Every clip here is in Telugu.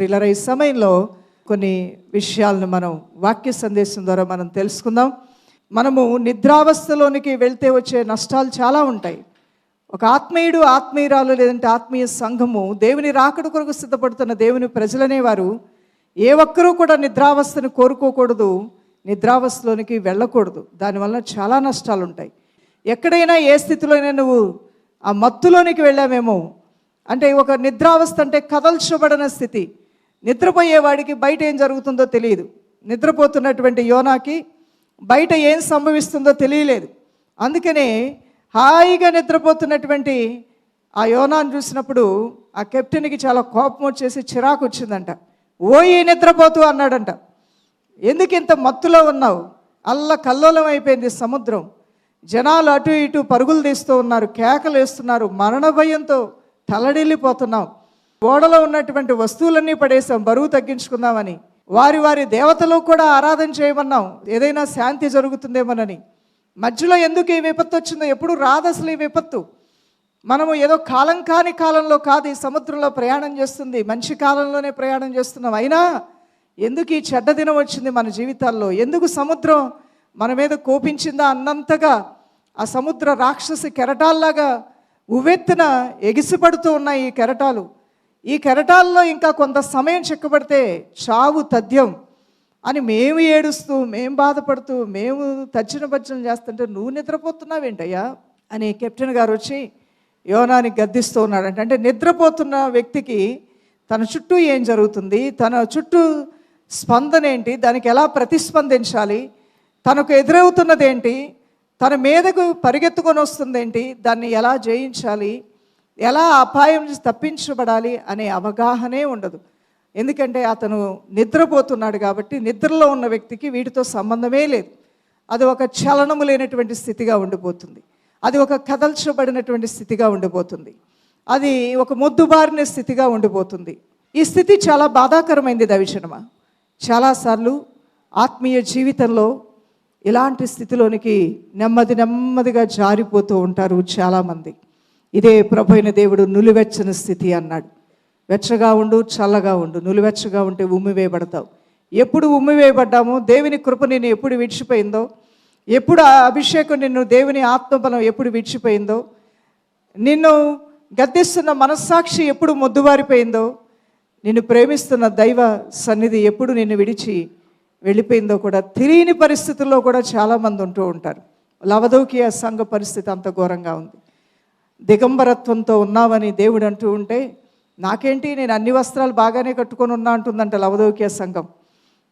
ప్రియులర ఈ సమయంలో కొన్ని విషయాలను మనం వాక్య సందేశం ద్వారా మనం తెలుసుకుందాం. మనము నిద్రావస్థలోనికి వెళ్తే వచ్చే నష్టాలు చాలా ఉంటాయి. ఒక ఆత్మీయుడు ఆత్మీయురాలు లేదంటే ఆత్మీయ సంఘము దేవుని రాకడ కొరకు సిద్ధపడుతున్న దేవుని ప్రజలనేవారు ఏ ఒక్కరూ కూడా నిద్రావస్థను కోరుకోకూడదు నిద్రావస్థలోనికి వెళ్ళకూడదు. దానివల్ల చాలా నష్టాలు ఉంటాయి. ఎక్కడైనా ఏ స్థితిలోనైనా నువ్వు ఆ మత్తులోనికి వెళ్ళామేమో అంటే ఒక నిద్రావస్థ అంటే కదల్చబడిన స్థితి. నిద్రపోయేవాడికి బయట ఏం జరుగుతుందో తెలియదు. నిద్రపోతున్నటువంటి యోనాకి బయట ఏం సంభవిస్తుందో తెలియలేదు. అందుకనే హాయిగా నిద్రపోతున్నటువంటి ఆ యోనాను చూసినప్పుడు ఆ కెప్టెన్కి చాలా కోపం వచ్చేసి చిరాకు వచ్చిందంట. ఓయి నిద్రపోతూ అన్నాడంట. ఎందుకు ఇంత మత్తులో ఉన్నావు? అల్ల కల్లోలం అయిపోయింది సముద్రం. జనాలు అటు ఇటు పరుగులు తీస్తూ ఉన్నారు కేకలు వేస్తున్నారు మరణ భయంతో తలడిల్లిపోతున్నావు ఓడలో ఉన్నటువంటి వస్తువులన్నీ పడేసాం బరువు తగ్గించుకుందామని. వారి వారి దేవతలు కూడా ఆరాధన చేయమన్నాం ఏదైనా శాంతి జరుగుతుందేమోనని. మధ్యలో ఎందుకు ఈ విపత్తు వచ్చిందో ఎప్పుడు రాదు అసలు ఈ విపత్తు. మనము ఏదో కాలం కాని కాలంలో కాదు ఈ సముద్రంలో ప్రయాణం చేస్తుంది మంచి కాలంలోనే ప్రయాణం చేస్తున్నాం. అయినా ఎందుకు ఈ చెడ్డ దినం వచ్చింది మన జీవితాల్లో? ఎందుకు సముద్రం మన మీద కోపించిందా అన్నంతగా? ఆ సముద్ర రాక్షసి కెరటాల్లాగా ఉవ్వెత్తున ఎగిసిపడుతూ ఉన్నాయి ఈ కెరటాలు. ఈ కెరటాల్లో ఇంకా కొంత సమయం చిక్కబడితే చావు తథ్యం అని మేము ఏడుస్తూ మేము బాధపడుతూ మేము తచ్చిన భజ్జన చేస్తుంటే నువ్వు నిద్రపోతున్నావేంటయ్యా? అని కెప్టెన్ గారు వచ్చి యోనాని గద్దిస్తూ ఉన్నాడంట. అంటే నిద్రపోతున్న వ్యక్తికి తన చుట్టూ ఏం జరుగుతుంది? తన చుట్టూ స్పందన ఏంటి? దానికి ఎలా ప్రతిస్పందించాలి? తనకు ఎదురవుతున్నదేంటి? తన మీదకు పరిగెత్తుకొని వస్తుందేంటి? దాన్ని ఎలా జయించాలి? ఎలా అపాయం నుంచి తప్పించబడాలి అనే అవగాహనే ఉండదు. ఎందుకంటే అతను నిద్రపోతున్నాడు కాబట్టి నిద్రలో ఉన్న వ్యక్తికి వీటితో సంబంధమే లేదు. అది ఒక చలనము లేనటువంటి స్థితిగా ఉండిపోతుంది. అది ఒక కదల్చబడినటువంటి స్థితిగా ఉండిపోతుంది. అది ఒక మొద్దుబారిన స్థితిగా ఉండిపోతుంది. ఈ స్థితి చాలా బాధాకరమైంది దవిచనమ. చాలాసార్లు ఆత్మీయ జీవితంలో ఇలాంటి స్థితిలోనికి నెమ్మది నెమ్మదిగా జారిపోతూ ఉంటారు చాలామంది. ఇదే ప్రభు అయిన దేవుడు నులివెచ్చని స్థితి అన్నాడు. వెచ్చగా ఉండు చల్లగా ఉండు నులివెచ్చగా ఉంటే ఉమ్మివేయబడతావు ఎప్పుడు ఉమ్మివేయబడ్డామో దేవుని కృప నిన్ను ఎప్పుడు విడిచిపోయిందో ఎప్పుడు ఆ అభిషేకం నిన్ను దేవుని ఆత్మబలం ఎప్పుడు విడిచిపోయిందో నిన్ను గద్దిస్తున్న మనస్సాక్షి ఎప్పుడు మొద్దుబారిపోయిందో నిన్ను ప్రేమిస్తున్న దైవ సన్నిధి ఎప్పుడు నిన్ను విడిచి వెళ్ళిపోయిందో కూడా తెలియని పరిస్థితుల్లో కూడా చాలామంది ఉంటూ ఉంటారు. లవదౌకియ సంఘ పరిస్థితి అంత ఘోరంగా ఉంది. దిగంబరత్వంతో ఉన్నావని దేవుడు అంటూ ఉంటే నాకేంటి నేను అన్ని వస్త్రాలు బాగానే కట్టుకొని ఉన్నా అంటుందంట లవదౌకియ సంఘం.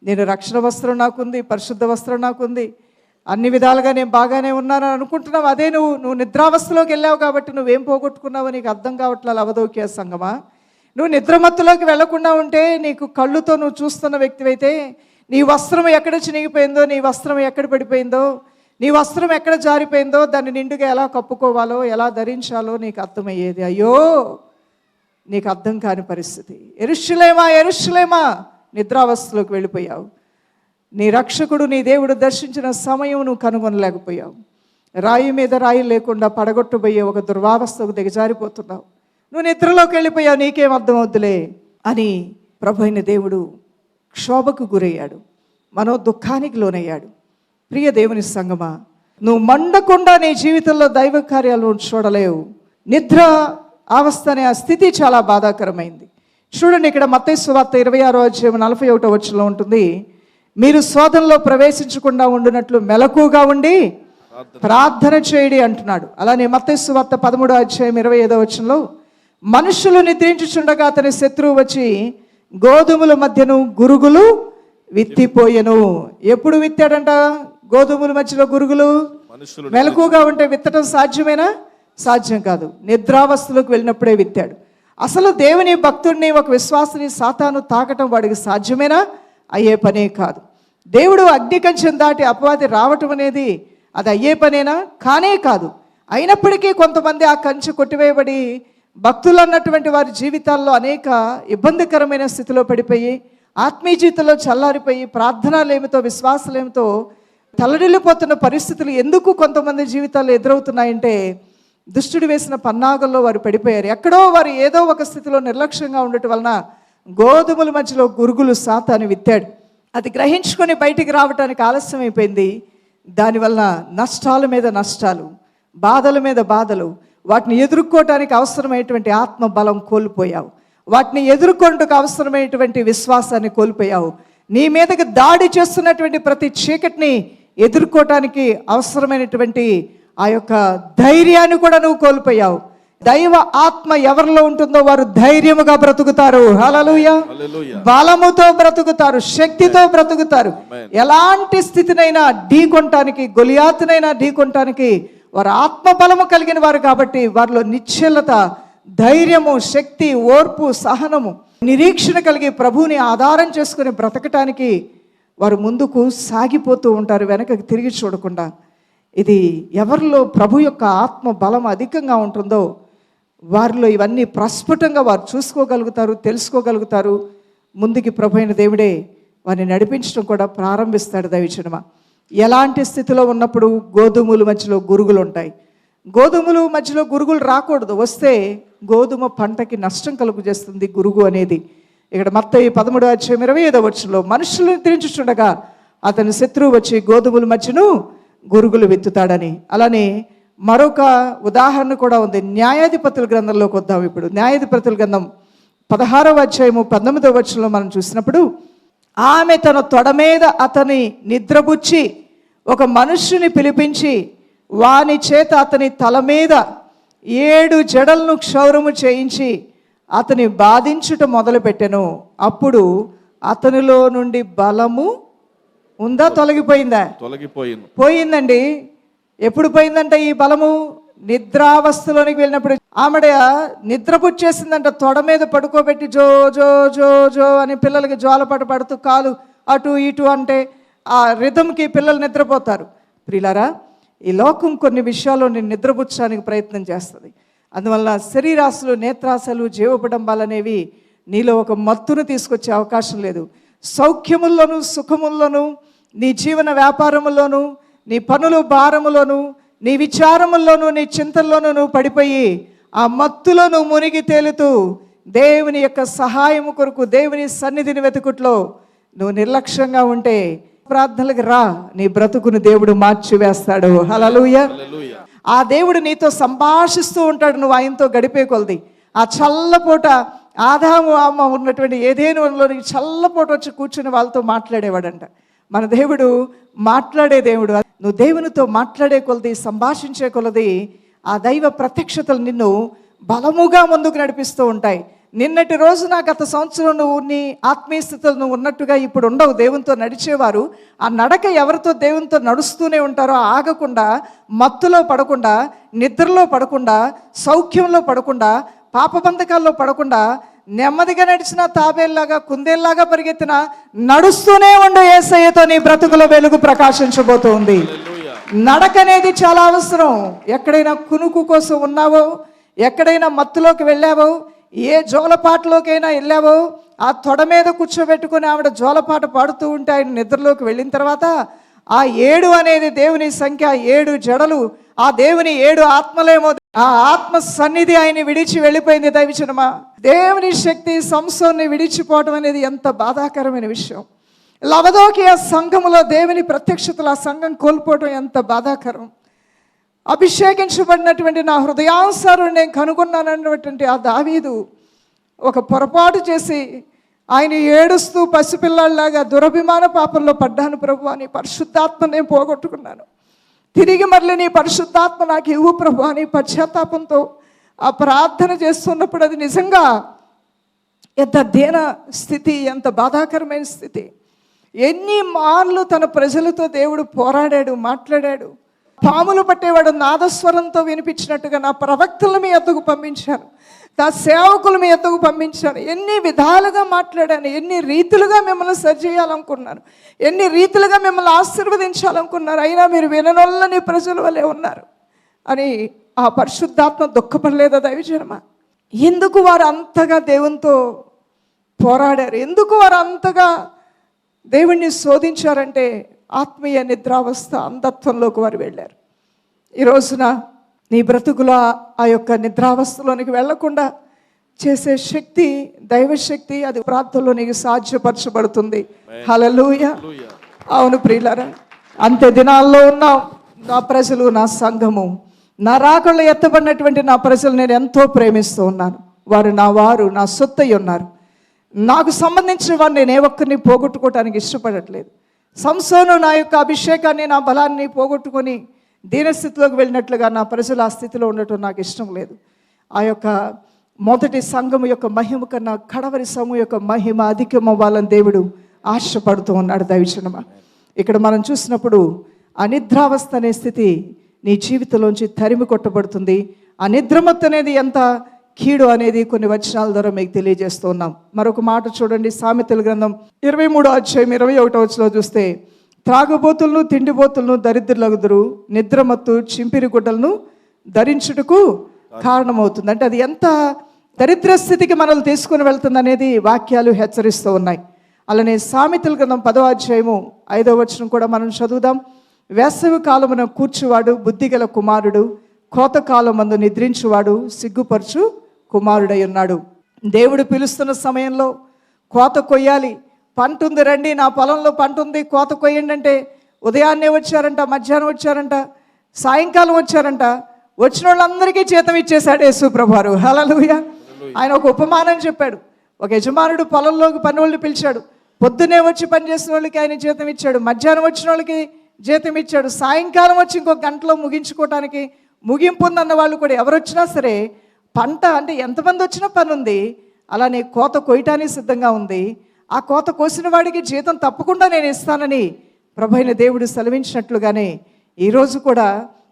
నేను రక్షణ వస్త్రం నాకుంది పరిశుద్ధ వస్త్రం నాకుంది అన్ని విధాలుగా నేను బాగానే ఉన్నానని అనుకుంటున్నావు. అదే నువ్వు నువ్వు నిద్రావస్థలోకి వెళ్ళావు కాబట్టి నువ్వేం పోగొట్టుకున్నావు నీకు అర్థం కావట్లా లవదౌకియ సంఘమా? నువ్వు నిద్రమత్తులోకి వెళ్ళకుండా ఉంటే నీకు కళ్ళుతో నువ్వు చూస్తున్న వ్యక్తివైతే నీ వస్త్రం ఎక్కడ చినిగిపోయిందో నీ వస్త్రం ఎక్కడ పడిపోయిందో నీ వస్త్రం ఎక్కడ జారిపోయిందో దాన్ని నిండుగా ఎలా కప్పుకోవాలో ఎలా ధరించాలో నీకు అర్థమయ్యేది. అయ్యో నీకు అర్థం కాని పరిస్థితి. ఎరుషులేమా ఎరుషులేమా నిద్రావస్థలోకి వెళ్ళిపోయావు. నీ రక్షకుడు నీ దేవుడు దర్శించిన సమయం నువ్వు కనుగొనలేకపోయావు. రాయి మీద రాయి లేకుండా పడగొట్టబోయే ఒక దుర్వావస్థకు దిగజారిపోతున్నావు నువ్వు నిద్రలోకి వెళ్ళిపోయావు నీకేం అర్థమవుతులే అని ప్రభు అయిన దేవుడు క్షోభకు గురయ్యాడు. మనో దుఃఖానికి లోనయ్యాడు. ప్రియ దేవుని సంగమా నువ్వు మండకుండా నీ జీవితంలో దైవ కార్యాలు చూడలేవు. నిద్ర అవస్థ అనే ఆ స్థితి చాలా బాధాకరమైంది. చూడండి ఇక్కడ మత్తయి వార్త ఇరవై ఆరో అధ్యాయం నలభై ఒకటో వచ్చంలో ఉంటుంది. మీరు శోధనలో ప్రవేశించకుండా ఉండినట్లు మెలకుగా ఉండి ప్రార్థన చేయడి అంటున్నాడు. అలానే మత్తయి వార్త పదమూడో అధ్యాయం ఇరవై ఐదో వచ్చంలో మనుషులు నిద్రించుచుండగా అతని శత్రువు వచ్చి గోధుమల మధ్యను గురుగులు విత్తిపోయెను. ఎప్పుడు విత్తాడంట? గోధుమల మధ్యలో గురుగులు మనుషులు మెలకుగా ఉంటే విత్తడం సాధ్యమేనా? సాధ్యం కాదు. నిద్రావస్థలోకి వెళ్ళినప్పుడే విత్తాడు. అసలు దేవుని భక్తుడిని ఒక విశ్వాసిని సాతాను తాకటం వాడికి సాధ్యమేనా? అయ్యే పనే కాదు. దేవుడు అగ్ని కంచెం దాటి అపవాది రావటం అనేది అది అయ్యే పనేనా? కానే కాదు. అయినప్పటికీ కొంతమంది ఆ కంచె కొట్టివేయబడి భక్తులు అన్నటువంటి వారి జీవితాల్లో అనేక ఇబ్బందికరమైన స్థితిలో పడిపోయి ఆత్మీయ జీవితంలో చల్లారిపోయి ప్రార్థనలేమితో విశ్వాసలేమితో తలడిల్లిపోతున్న పరిస్థితులు ఎందుకు కొంతమంది జీవితాలు ఎదురవుతున్నాయంటే దుష్టుడు వేసిన పన్నాగంలో వారు పడిపోయారు. ఎక్కడో వారు ఏదో ఒక స్థితిలో నిర్లక్ష్యంగా ఉండటం వలన గోధుమల మధ్యలో గురుగులు సాతాను విత్తాడు. అది గ్రహించుకొని బయటికి రావడానికి ఆలస్యం అయిపోయింది. దానివల్ల నష్టాల మీద నష్టాలు బాధల మీద బాధలు వాటిని ఎదుర్కోవటానికి అవసరమైనటువంటి ఆత్మ బలం కోల్పోయావు. వాటిని ఎదుర్కొంటకు అవసరమైనటువంటి విశ్వాసాన్ని కోల్పోయావు. నీ మీదకి దాడి చేస్తున్నటువంటి ప్రతి చీకటిని ఎదుర్కోవటానికి అవసరమైనటువంటి ఆ యొక్క ధైర్యాన్ని కూడా నువ్వు కోల్పోయావు. దైవ ఆత్మ ఎవరిలో ఉంటుందో వారు ధైర్యముగా బ్రతుకుతారు. హలలుయ. బలముతో బ్రతుకుతారు శక్తితో బ్రతుకుతారు. ఎలాంటి స్థితినైనా ఢీకొనటానికి గొలియాతునైనా ఢీకొనటానికి వారు ఆత్మ బలము కలిగిన వారు కాబట్టి వారిలో నిశ్చలత ధైర్యము శక్తి ఓర్పు సహనము నిరీక్షణ కలిగి ప్రభువుని ఆధారం చేసుకుని బ్రతకటానికి వారు ముందుకు సాగిపోతూ ఉంటారు వెనకకి తిరిగి చూడకుండా. ఇది ఎవరిలో ప్రభు యొక్క ఆత్మ బలం అధికంగా ఉంటుందో వారిలో ఇవన్నీ ప్రస్ఫుటంగా వారు చూసుకోగలుగుతారు తెలుసుకోగలుగుతారు. ముందుకి ప్రభు అయిన దేవుడే వారిని నడిపించడం కూడా ప్రారంభిస్తాడు దైవచనమ ఎలాంటి స్థితిలో ఉన్నప్పుడు గోధుమల మధ్యలో గురుగులు ఉంటాయి. గోధుమలు మధ్యలో గురుగులు రాకూడదు. వస్తే గోధుమ పంటకి నష్టం కలుగు చేస్తుంది గురుగు అనేది. ఇక్కడ మత్తయి పదమూడు అధ్యాయం ఇరవై ఐదో వచ్చంలో మనుషులను తిరించుచుండగా అతని శత్రువు వచ్చి గోధుమల మధ్యను గురుగులు విత్తుతాడని. అలానే మరొక ఉదాహరణ కూడా ఉంది. న్యాయాధిపతుల గ్రంథంలోకి వద్దాం ఇప్పుడు. న్యాయాధిపతుల గ్రంథం పదహారవ అధ్యాయము పంతొమ్మిదవ వచ్చంలో మనం చూసినప్పుడు ఆమె తన తొడ మీద అతని నిద్రబుచ్చి ఒక మనుష్యుని పిలిపించి వాని చేత అతని తల మీద ఏడు జడలను క్షౌరము చేయించి అతని బాధించుట మొదలుపెట్టెను. అప్పుడు అతనిలో నుండి బలము ఉందా తొలగిపోయిందా? తొలగిపోయింది. పోయిందండి. ఎప్పుడు పోయిందంట ఈ బలము? నిద్రావస్థలోనికి వెళ్ళినప్పుడు. ఆమెడ నిద్రపుచ్చేసిందంట తొడ మీద పడుకోబెట్టి జో జో జో జో అని పిల్లలకి జోలపాట పడుతూ కాలు అటు ఇటు అంటే ఆ రిధంకి పిల్లలు నిద్రపోతారు. ప్రియులారా ఈ లోకం కొన్ని విషయాల్లో నేను నిద్రపుచ్చడానికి ప్రయత్నం చేస్తుంది. అందువల్ల శరీరాశలు నేత్రాశలు జీవపడంబాలు అనేవి నీలో ఒక మత్తును తీసుకొచ్చే అవకాశం లేదు. సౌఖ్యముల్లోనూ సుఖముల్లోనూ నీ జీవన వ్యాపారములోనూ నీ పనులు భారములోనూ నీ విచారముల్లోనూ నీ చింతల్లోనూ నువ్వు పడిపోయి ఆ మత్తులో నువ్వు మునిగి తేలుతూ దేవుని యొక్క సహాయము కొరకు దేవుని సన్నిధిని వెతుకుట్లో నువ్వు నిర్లక్ష్యంగా ఉంటే ప్రార్థనలకు రా. నీ బ్రతుకును దేవుడు మార్చి వేస్తాడు హలలుయ ఆ దేవుడు నీతో సంభాషిస్తూ ఉంటాడు. నువ్వు ఆయనతో గడిపే కొలది. ఆ చల్లపూట ఆదాము అమ్మ ఉన్నటువంటి ఏదేను వనలోని చల్లపూట వచ్చి కూర్చుని వాళ్ళతో మాట్లాడేవాడంట. మన దేవుడు మాట్లాడే దేవుడు. నువ్వు దేవునితో మాట్లాడే కొలది సంభాషించే కొలది ఆ దైవ ప్రత్యక్షతలు నిన్ను బలముగా ముందుకు నడిపిస్తూ ఉంటాయి. నిన్నటి రోజున గత సంవత్సరం నువ్వు నీ ఆత్మీయ స్థితిలో నువ్వు ఉన్నట్టుగా ఇప్పుడు ఉండవు. దేవునితో నడిచేవారు ఆ నడక ఎవరితో దేవునితో నడుస్తూనే ఉంటారో ఆగకుండా మత్తులో పడకుండా నిద్రలో పడకుండా సౌఖ్యంలో పడకుండా పాపబంధకాల్లో పడకుండా నెమ్మదిగా నడిచిన తాబేల్లాగా కుందేల్లాగా పరిగెత్తిన నడుస్తూనే ఉండు ఏసయ్యతో నీ బ్రతుకుల వెలుగు ప్రకాశించబోతుంది నడక అనేది చాలా అవసరం. ఎక్కడైనా కునుకు కోసం ఉన్నావో ఎక్కడైనా మత్తులోకి వెళ్ళావో ఏ జోలపాటలోకైనా వెళ్ళావో ఆ తొడ మీద కూర్చోబెట్టుకుని ఆవిడ జోలపాట పాడుతూ ఉంటే ఆయన నిద్రలోకి వెళ్ళిన తర్వాత ఆ ఏడు అనేది దేవుని సంఖ్య ఏడు జడలు ఆ దేవుని ఏడు ఆత్మలేమో ఆ ఆత్మ సన్నిధి ఆయన విడిచి వెళ్ళిపోయింది. దైవచనమా? దేవుని శక్తి సంసోన్ని విడిచిపోవటం అనేది ఎంత బాధాకరమైన విషయం. లవదోకి ఆ సంఘములో దేవుని ప్రత్యక్షతలు ఆ సంఘం కోల్పోవటం ఎంత బాధాకరం. అభిషేకించబడినటువంటి నా హృదయానుసారం నేను కనుగొన్నానన్నటువంటి ఆ దావీదు ఒక పొరపాటు చేసి ఆయన ఏడుస్తూ పసిపిల్లల్లాగా దురభిమాన పాపంలో పడ్డాను ప్రభు అని పరిశుద్ధాత్మ నేను పోగొట్టుకున్నాను. తిరిగి మరలి నీ పరిశుద్ధాత్మ నాకు ఇవ్వు ప్రభు అని పశ్చాత్తాపంతో ఆ ప్రార్థన చేస్తున్నప్పుడు అది నిజంగా ఎంత దీన స్థితి ఎంత బాధాకరమైన స్థితి. ఎన్ని మార్లు తన ప్రజలతో దేవుడు పోరాడాడు మాట్లాడాడు. పాములు పట్టేవాడు నాదస్వరంతో వినిపించినట్టుగా నా ప్రవక్తలు మీ ఎద్దకు పంపించాను. నా సేవకులు మీ ఎద్దకు పంపించాను. ఎన్ని విధాలుగా మాట్లాడాను ఎన్ని రీతులుగా మిమ్మల్ని సరిచేయాలనుకున్నాను ఎన్ని రీతులుగా మిమ్మల్ని ఆశీర్వదించాలనుకున్నారు. అయినా మీరు విననొల్లని ప్రజల వలె ఉన్నారు. అని ఆ పరిశుద్ధాత్మ దుఃఖపడలేదా దైవజనమ? ఎందుకు వారు అంతగా దేవునితో పోరాడారు? ఎందుకు వారు అంతగా దేవుణ్ణి శోధించారంటే ఆత్మీయ నిద్రావస్థ అంధత్వంలోకి వారు వెళ్ళారు. ఈ రోజున నీ బ్రతుకుల ఆ యొక్క నిద్రావస్థలోనికి వెళ్ళకుండా చేసే శక్తి దైవశక్తి అది ప్రార్థనలో నీకు సాధ్యపరచబడుతుంది. హలలుయ అవును ప్రియులారా అంత్య దినాల్లో ఉన్న. నా ప్రజలు నా సంఘము నా రాకళ్ళు ఎత్తబడినటువంటి నా ప్రజలు నేను ఎంతో ప్రేమిస్తూ ఉన్నాను. వారు నా వారు నా సొత్తై ఉన్నారు. నాకు సంబంధించిన వారు నేను ఏ ఒక్కరిని పోగొట్టుకోవటానికి ఇష్టపడట్లేదు. సంసోను నా యొక్క అభిషేకాన్ని నా బలాన్ని పోగొట్టుకొని దీనస్థితిలోకి వెళ్ళినట్లుగా నా ప్రజలు ఆ స్థితిలో ఉండటం నాకు ఇష్టం లేదు. ఆ యొక్క మొదటి సంఘము యొక్క మహిమ కన్నా కడవరి సంఘం యొక్క మహిమ అధికమవ్వాలని దేవుడు ఆశపడుతూ ఉన్నాడు దైవచనమ ఇక్కడ మనం చూసినప్పుడు అనిద్రావస్థ అనే స్థితి నీ జీవితంలోంచి తరిమి కొట్టబడుతుంది. ఆ అనేది ఎంత కీడు అనేది కొన్ని వచనాల ద్వారా మీకు తెలియజేస్తున్నాం మరొక మాట చూడండి సామెతల గ్రంథం ఇరవై మూడో అధ్యాయం ఇరవై ఒకటో వచ్చిలో చూస్తే త్రాగుబోతులను తిండిబోతులను దరిద్రులగుదురు నిద్రమత్తు చింపిరి గుడ్డలను ధరించుటకు కారణమవుతుంది. అంటే అది ఎంత దరిద్ర స్థితికి మనల్ని తీసుకుని వెళ్తుంది అనేది వాక్యాలు హెచ్చరిస్తూ ఉన్నాయి. అలానే సామెతల గ్రంథం పదో అధ్యాయము ఐదో వచనం కూడా మనం చదువుదాం. వేసవి కాలమున కూర్చువాడు బుద్ధిగల కుమారుడు కోతకాలం మందు నిద్రించువాడు సిగ్గుపరచు కుమారుడై ఉన్నాడు. దేవుడు పిలుస్తున్న సమయంలో కోత కొయ్యాలి. పంట ఉంది రండి నా పొలంలో పంట ఉంది కోత కొయ్యండి అంటే ఉదయాన్నే వచ్చారంట మధ్యాహ్నం వచ్చారంట సాయంకాలం వచ్చారంట. వచ్చిన వాళ్ళందరికీ జీతం ఇచ్చేశాడు యేసు ప్రభువారు. హలలుయ ఆయన ఒక ఉపమానం చెప్పాడు. ఒక యజమానుడు పొలంలోకి పని వాళ్ళు పిలిచాడు. పొద్దునే వచ్చి పనిచేసిన వాళ్ళకి ఆయన జీతం ఇచ్చాడు. మధ్యాహ్నం వచ్చిన వాళ్ళకి జీతం ఇచ్చాడు. సాయంకాలం వచ్చి ఇంకొక గంటలో ముగించుకోవటానికి ముగింపు ఉందన్న వాళ్ళు కూడా ఎవరు వచ్చినా సరే పంట అంటే ఎంతమంది వచ్చినా పని ఉంది. అలానే కోత కొయ్యటానికి సిద్ధంగా ఉంది. ఆ కోత కోసిన వాడికి జీతం తప్పకుండా నేను ఇస్తానని ప్రభైన దేవుడు సెలవించినట్లుగానే ఈరోజు కూడా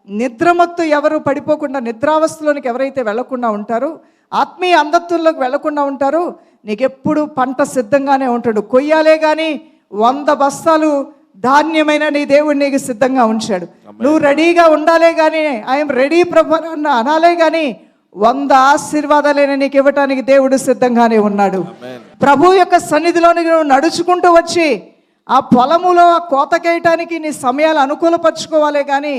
నిద్రమత్తు ఎవరు పడిపోకుండా నిద్రావస్థలోనికి ఎవరైతే వెళ్ళకుండా ఉంటారో ఆత్మీయ అంధత్వంలోకి వెళ్ళకుండా ఉంటారో నీకెప్పుడు పంట సిద్ధంగానే ఉంటాడు. కొయ్యాలే కానీ వంద బస్తాలు ధాన్యమైన నీ దేవుడు నీకు సిద్ధంగా ఉంచాడు. నువ్వు రెడీగా ఉండాలే కానీ ఐఎమ్ రెడీ ప్రభు అన్న అనాలే కానీ వంద ఆశీర్వాదాలైన నీకు ఇవ్వటానికి దేవుడు సిద్ధంగానే ఉన్నాడు. ప్రభు యొక్క సన్నిధిలోనికి నువ్వు నడుచుకుంటూ వచ్చి ఆ పొలములో ఆ కోతకేయటానికి నీ సమయాలు అనుకూలపరచుకోవాలే కానీ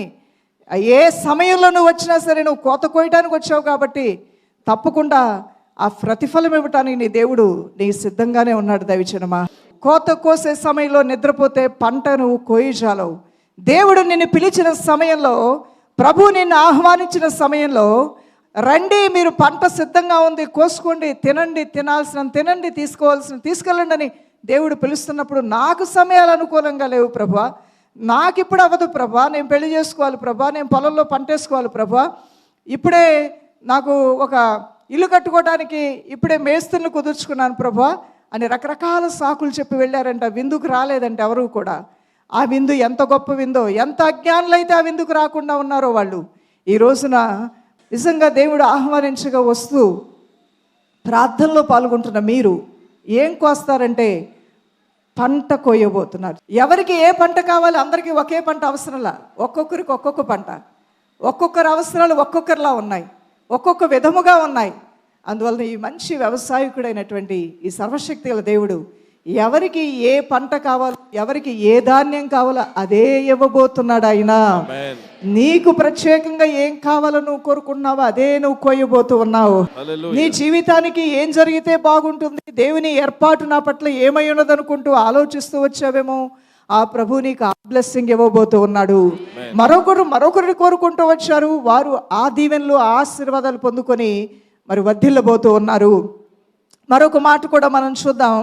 ఏ సమయంలో నువ్వు వచ్చినా సరే నువ్వు కోత కోయటానికి వచ్చావు కాబట్టి తప్పకుండా ఆ ప్రతిఫలం ఇవ్వటానికి నీ దేవుడు నీ సిద్ధంగానే ఉన్నాడు దయచనమా కోత కోసే సమయంలో నిద్రపోతే పంట నువ్వు కోయిజాలవు దేవుడు నిన్ను పిలిచిన సమయంలో ప్రభు నిన్ను ఆహ్వానించిన సమయంలో రండి మీరు పంట సిద్ధంగా ఉంది కోసుకోండి తినండి తినాల్సిన తినండి తీసుకోవాల్సిన తీసుకెళ్ళండి అని దేవుడు పిలుస్తున్నప్పుడు నాకు సమయాలు అనుకూలంగా లేవు ప్రభా. నాకు ఇప్పుడు అవ్వదు ప్రభా. నేను పెళ్ళి చేసుకోవాలి ప్రభా. నేను పొలంలో పంటేసుకోవాలి ప్రభా. ఇప్పుడే నాకు ఒక ఇల్లు కట్టుకోవడానికి ఇప్పుడే మేస్తులను కుదుర్చుకున్నాను ప్రభా అని రకరకాల సాకులు చెప్పి వెళ్ళారంట. విందుకు రాలేదంట ఎవరు కూడా. ఆ విందు ఎంత గొప్ప విందో ఎంత అజ్ఞానులైతే ఆ విందుకు రాకుండా ఉన్నారో వాళ్ళు. ఈ రోజున నిజంగా దేవుడు ఆహ్వానించగా వస్తూ ప్రార్థనలో పాల్గొంటున్న మీరు ఏం కోస్తారంటే పంట కోయబోతున్నారు. ఎవరికి ఏ పంట కావాలి అందరికీ ఒకే పంట అవసరంలా. ఒక్కొక్కరికి ఒక్కొక్క పంట. ఒక్కొక్కరి అవసరాలు ఒక్కొక్కరిలా ఉన్నాయి. ఒక్కొక్క విధముగా ఉన్నాయి. అందువలన ఈ మంచి వ్యవసాయకుడైనటువంటి ఈ సర్వశక్తి గల దేవుడు ఎవరికి ఏ పంట కావాలో ఎవరికి ఏ ధాన్యం కావాలో అదే ఇవ్వబోతున్నాడు ఆయన. నీకు ప్రత్యేకంగా ఏం కావాలో నువ్వు కోరుకున్నావో అదే నువ్వు కోయబోతూ ఉన్నావు. నీ జీవితానికి ఏం జరిగితే బాగుంటుంది దేవుని ఏర్పాటు నా పట్ల ఏమై ఉన్నదనుకుంటూ ఆలోచిస్తూ వచ్చావేమో ఆ ప్రభు నీకు ఆ బ్లెస్సింగ్ ఇవ్వబోతూ ఉన్నాడు. మరొకరు మరొకరిని కోరుకుంటూ వచ్చారు వారు ఆ దీవెనలు ఆశీర్వాదాలు పొందుకొని మరి వర్ధిల్లబోతూ ఉన్నారు. మరొక మాట కూడా మనం చూద్దాం.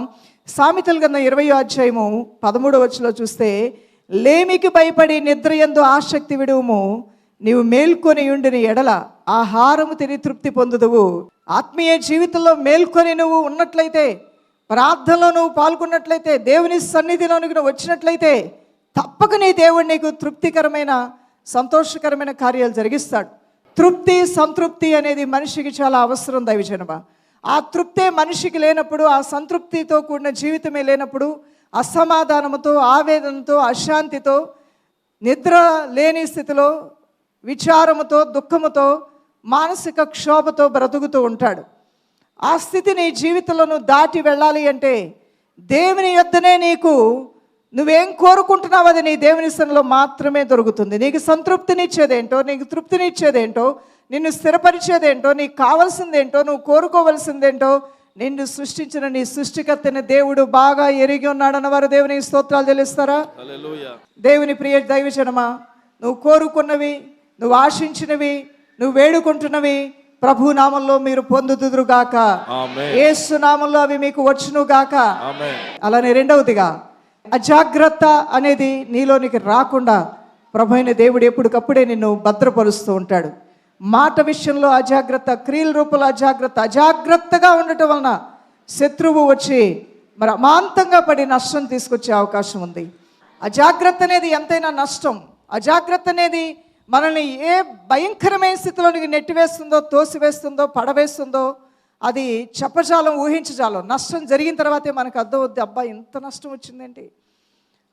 సామెతలు కన్నా ఇరవై అధ్యాయము పదమూడవ వచ్చిలో చూస్తే లేమికి భయపడి నిద్ర ఎందు ఆసక్తి విడువుము నీవు మేల్కొని ఉండిన ఎడల ఆహారము తిని తృప్తి పొందుదువు. ఆత్మీయ జీవితంలో మేల్కొని నువ్వు ఉన్నట్లయితే ప్రార్థనలో నువ్వు పాల్గొన్నట్లయితే దేవుని సన్నిధిలోనికి నువ్వు వచ్చినట్లయితే తప్పక నీ దేవుడు నీకు తృప్తికరమైన సంతోషకరమైన కార్యాలు జరిగిస్తాడు. తృప్తి సంతృప్తి అనేది మనిషికి చాలా అవసరం దైవజనమ. ఆ తృప్తే మనిషికి లేనప్పుడు ఆ సంతృప్తితో కూడిన జీవితమే లేనప్పుడు అసమాధానముతో ఆవేదనతో అశాంతితో నిద్ర లేని స్థితిలో విచారముతో దుఃఖముతో మానసిక క్షోభతో బ్రతుకుతూ ఉంటాడు. ఆ స్థితిని జీవితంలో దాటి వెళ్ళాలి అంటే దేవుని యొద్దనే నీకు నువ్వేం కోరుకుంటున్నావు అది నీ దేవుని సన్నిలో మాత్రమే దొరుకుతుంది. నీకు సంతృప్తినిచ్చేదేంటో నీకు తృప్తినిచ్చేదేంటో నిన్ను స్థిరపరిచేదేంటో నీకు కావాల్సిందేంటో నువ్వు కోరుకోవలసిందేంటో నిన్ను సృష్టించిన నీ సృష్టికర్తని దేవుడు బాగా ఎరిగి ఉన్నాడన్న వారు దేవునికి స్తోత్రాలు హల్లెలూయా. దేవుని ప్రియ దైవజనమా నువ్వు కోరుకున్నవి నువ్వు ఆశించినవి నువ్వు వేడుకుంటున్నవి ప్రభు నామంలో మీరు పొందుతుదురుగాక ఆమేన్. ఏసు నామంలో అవి మీకు వచ్చునుగాక. అలానే రెండవదిగా అజాగ్రత్త అనేది నీలోనికి రాకుండా ప్రభు అయిన దేవుడు ఎప్పటికప్పుడే నిన్ను భద్రపరుస్తూ ఉంటాడు. మాట విషయంలో అజాగ్రత్త క్రియల రూపంలో అజాగ్రత్త అజాగ్రత్తగా ఉండటం వలన శత్రువు వచ్చి మరి అమాంతంగా పడి నష్టం తీసుకొచ్చే అవకాశం ఉంది. అజాగ్రత్త అనేది ఎంతైనా నష్టం. అజాగ్రత్త అనేది మనల్ని ఏ భయంకరమైన స్థితిలోనికి నెట్టివేస్తుందో తోసివేస్తుందో పడవేస్తుందో అది చెప్పజాలం ఊహించజాలం. నష్టం జరిగిన తర్వాతే మనకు అర్థం అవుద్ది అబ్బా ఇంత నష్టం వచ్చిందేంటి?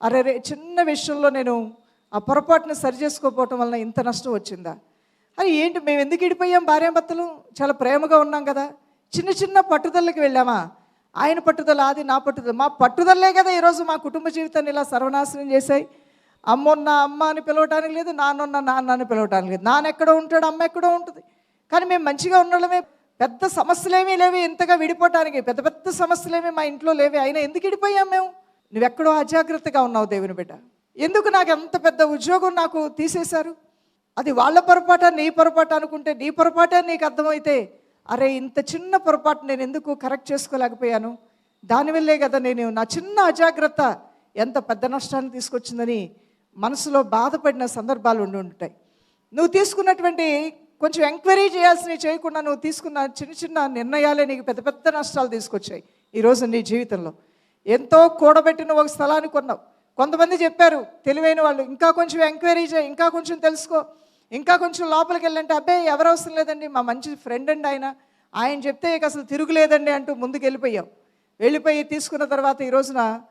అరే చిన్న విషయంలో నేను ఆ పొరపాటును సరి చేసుకోకపోవటం వలన ఇంత నష్టం వచ్చిందా? అని ఏంటి మేము ఎందుకు ఇడిపోయాం భార్యాభర్తలు? చాలా ప్రేమగా ఉన్నాం కదా. చిన్న చిన్న పట్టుదలకి వెళ్ళామా? ఆయన పట్టుదల అది నా పట్టుదల. మా పట్టుదలే కదా ఈరోజు మా కుటుంబ జీవితాన్ని ఇలా సర్వనాశనం చేశాయి. అమ్మొన్న అమ్మ అని పిలవటానికి లేదు నాన్నొన్న నాన్న అని పిలవటానికి లేదు. నాన్న ఎక్కడో ఉంటాడు అమ్మ ఎక్కడో ఉంటుంది. కానీ మేము మంచిగా ఉండడమే పెద్ద సమస్యలేమీ లేవి ఇంతగా విడిపోవటానికి. పెద్ద పెద్ద సమస్యలేమీ మా ఇంట్లో లేవి. అయినా ఎందుకు విడిపోయాం మేము? నువ్వెక్కడో అజాగ్రత్తగా ఉన్నావు దేవుని బిడ్డ. ఎందుకు నాకు అంత పెద్ద ఉద్యోగం నాకు తీసేశారు? అది వాళ్ళ పొరపాట నీ పొరపాటు అనుకుంటే నీ పొరపాటే నీకు అర్థమైతే అరే ఇంత చిన్న పొరపాటు నేను ఎందుకు కరెక్ట్ చేసుకోలేకపోయాను? దానివల్లే కదా నేను నా చిన్న అజాగ్రత్త ఎంత పెద్ద నష్టాన్ని తీసుకొచ్చిందని మనసులో బాధపడిన సందర్భాలు ఉండి ఉంటాయి. నువ్వు తీసుకున్నటువంటి కొంచెం ఎంక్వైరీ చేయాల్సినవి చేయకుండా నువ్వు తీసుకున్న చిన్న చిన్న నిర్ణయాలే నీకు పెద్ద పెద్ద నష్టాలు తీసుకొచ్చాయి ఈరోజు నీ జీవితంలో. ఎంతో కూడబెట్టిన ఒక స్థలాన్ని కొన్నావు. కొంతమంది చెప్పారు తెలివైన వాళ్ళు ఇంకా కొంచెం ఎంక్వైరీ చేయి ఇంకా కొంచెం తెలుసుకో. ఇంకా కొంచెం లోపలికి వెళ్ళంటే అబ్బే ఎవరు అవసరం లేదండి మా మంచి ఫ్రెండ్ అండి ఆయన. ఆయన చెప్తే ఇక అసలు తిరుగులేదండి అంటూ ముందుకు వెళ్ళిపోయావు. వెళ్ళిపోయి తీసుకున్న తర్వాత ఈ రోజున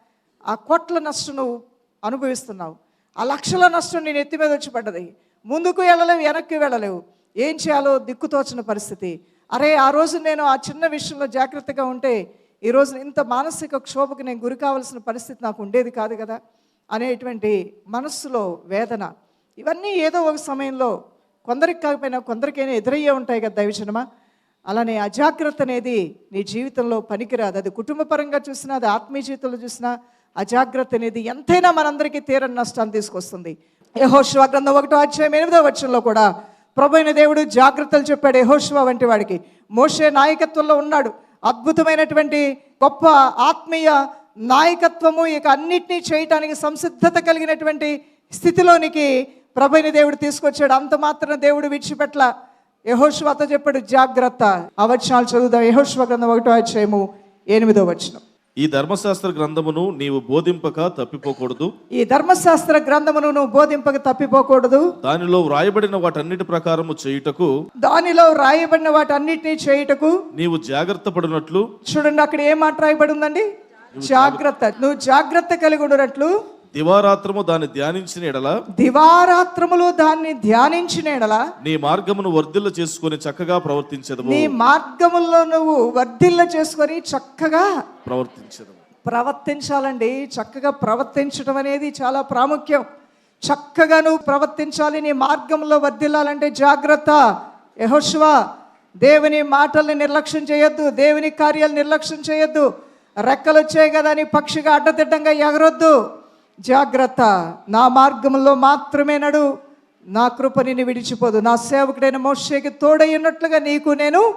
ఆ కోట్ల నష్టం నువ్వు అనుభవిస్తున్నావు. ఆ లక్షల నష్టం నేను ఎత్తి మీద వచ్చి పడ్డది. ముందుకు వెళ్ళలేవు వెనక్కి వెళ్ళలేవు. ఏం చేయాలో దిక్కుతోచిన పరిస్థితి. అరే ఆ రోజు నేను ఆ చిన్న విషయంలో జాగ్రత్తగా ఉంటే ఈ ఇంత మానసిక క్షోభకు నేను గురి కావాల్సిన పరిస్థితి నాకు ఉండేది కాదు కదా అనేటువంటి మనస్సులో వేదన ఇవన్నీ ఏదో ఒక సమయంలో కొందరికి కాకపోయినా కొందరికైనా ఎదురయ్యే ఉంటాయి కదా దైవజనమా అలానే అజాగ్రత్త అనేది నీ జీవితంలో పనికిరాదు. అది కుటుంబ పరంగా చూసినా అది ఆత్మీయ జీవితంలో చూసినా అజాగ్రత్త అనేది ఎంతైనా మనందరికీ తీరని నష్టాన్ని తీసుకొస్తుంది. యహోశివ గ్రంథం ఒకటో అధ్యాయం ఎనిమిదో వచ్చంలో కూడా ప్రభు అయిన దేవుడు జాగ్రత్తలు చెప్పాడు యహోశివ వంటి వాడికి. మోషే నాయకత్వంలో ఉన్నాడు. అద్భుతమైనటువంటి గొప్ప ఆత్మీయ నాయకత్వము ఇక అన్నిటినీ చేయటానికి సంసిద్ధత కలిగినటువంటి స్థితిలోనికి ప్రభుని దేవుడు తీసుకొచ్చాడు. అంత మాత్రం దేవుడు విడిచిపెట్ల యహోశ్వతో చెప్పాడు జాగ్రత్త. ఆ వచనాలు చదువుదాం. యహోశ్వ గ్రంథం ఒకటో అధ్యాయము ఎనిమిదో వచనం. ఈ ధర్మశాస్త్ర గ్రంథమును నీవు బోధింపక తప్పిపోకూడదు. ఈ ధర్మశాస్త్ర గ్రంథమును నువ్వు బోధింపక తప్పిపోకూడదు. దానిలో వ్రాయబడిన వాటన్నిటి ప్రకారము చేయుటకు దానిలో రాయబడిన వాటన్నిటినీ చేయుటకు నీవు జాగ్రత్త పడినట్లు చూడండి అక్కడ ఏం మాట రాయబడి ఉందండి జాగ్రత్త. నువ్వు జాగ్రత్త కలిగి ఉండనట్లు దివారాత్రము దాన్ని ధ్యానించిన ఎడల దివారాత్రములు దాన్ని ధ్యానించిన ఎడల నీ మార్గమును వర్ధిల్ల చేసుకొని చక్కగా ప్రవర్తించదము. నీ మార్గముల్లో నువ్వు వర్ధిల్ల చేసుకొని చక్కగా ప్రవర్తించదము. ప్రవర్తించాలండి. చక్కగా ప్రవర్తించడం అనేది చాలా ప్రాముఖ్యం. చక్కగా నువ్వు ప్రవర్తించాలి నీ మార్గంలో వర్ధిల్లాలంటే జాగ్రత్త. యహోశివ దేవుని మాటల్ని నిర్లక్ష్యం చేయొద్దు దేవుని కార్యాలు నిర్లక్ష్యం చేయొద్దు. రెక్కలు వచ్చాయి కదా అని పక్షిగా అడ్డదిడ్డంగా ఎగరొద్దు. జాగ్రత్త. నా మార్గంలో మాత్రమే నడు. నా కృప నిన్ను విడిచిపోదు. నా సేవకుడైన మోషేకి తోడై ఉన్నట్లుగా నీకు నేను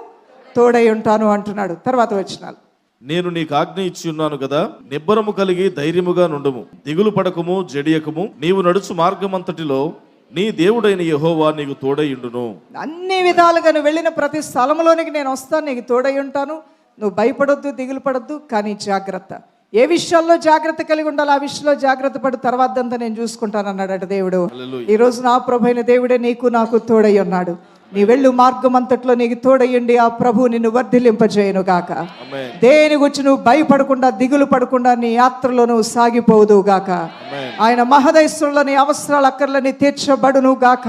తోడై ఉంటాను అంటున్నాడు. తర్వాత వచ్చినాలు నేను నీకు ఆజ్ఞ ఇచ్చి ఉన్నాను కదా. నిబ్బరము కలిగి ధైర్యముగా నుండుము. దిగులు పడకము జడియకము. నీవు నడుచు మార్గమంతటిలో నీ దేవుడైన యెహోవా నీకు తోడైయుండును అన్ని విధాలుగా నువ్వు వెళ్ళిన ప్రతి స్థలంలోనికి నేను వస్తాను. నీకు తోడై ఉంటాను. నువ్వు భయపడొద్దు దిగులు పడొద్దు కానీ జాగ్రత్త. ఏ విషయాల్లో జాగ్రత్త కలిగి ఉండాలి ఆ విషయంలో జాగ్రత్త పడు తర్వాత అంతా నేను చూసుకుంటాను అన్నాడట దేవుడు. ఈ రోజు నా ప్రభు అయిన దేవుడే నీకు నాకు తోడై ఉన్నాడు. నీ వెళ్ళు మార్గం అంతట్లో నీకు తోడయ్యండి ఆ ప్రభు నిన్ను వర్ధిలింపజేయను గాక. దేని గురించి నువ్వు భయపడకుండా దిగులు పడకుండా నీ యాత్రలో నువ్వు సాగిపోదు గాక. ఆయన మహదైశ్వరుల నీ అవసరాలు అక్కర్లని తీర్చబడును గాక.